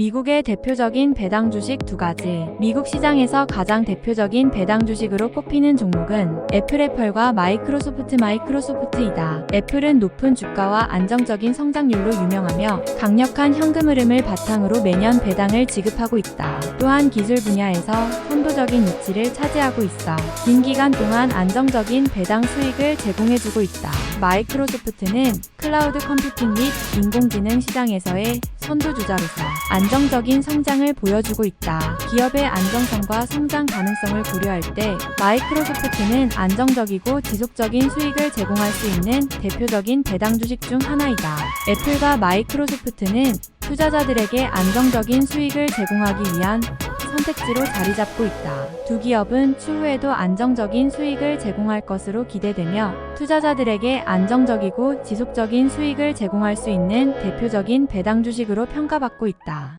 미국의 대표적인 배당 주식 두 가지. 미국 시장에서 가장 대표적인 배당 주식으로 꼽히는 종목은 애플 애플과 마이크로소프트 마이크로소프트이다. 애플은 높은 주가와 안정적인 성장률로 유명하며 강력한 현금 흐름을 바탕으로 매년 배당을 지급하고 있다. 또한 기술 분야에서 선도적인 위치를 차지하고 있어 긴 기간 동안 안정적인 배당 수익을 제공해주고 있다. 마이크로소프트는 클라우드 컴퓨팅 및 인공지능 시장에서의 선두주자로서 안정적인 성장을 보여주고 있다. 기업의 안정성과 성장 가능성을 고려할 때 마이크로소프트는 안정적이고 지속적인 수익을 제공할 수 있는 대표적인 배당 주식 중 하나이다. 애플과 마이크로소프트는 투자자들에게 안정적인 수익을 제공하기 위한 선택지로 자리 잡고 있다. 두 기업은 추후에도 안정적인 수익을 제공할 것으로 기대되며 투자자들에게 안정적이고 지속적인 수익을 제공할 수 있는 대표적인 배당 주식으로 평가받고 있다.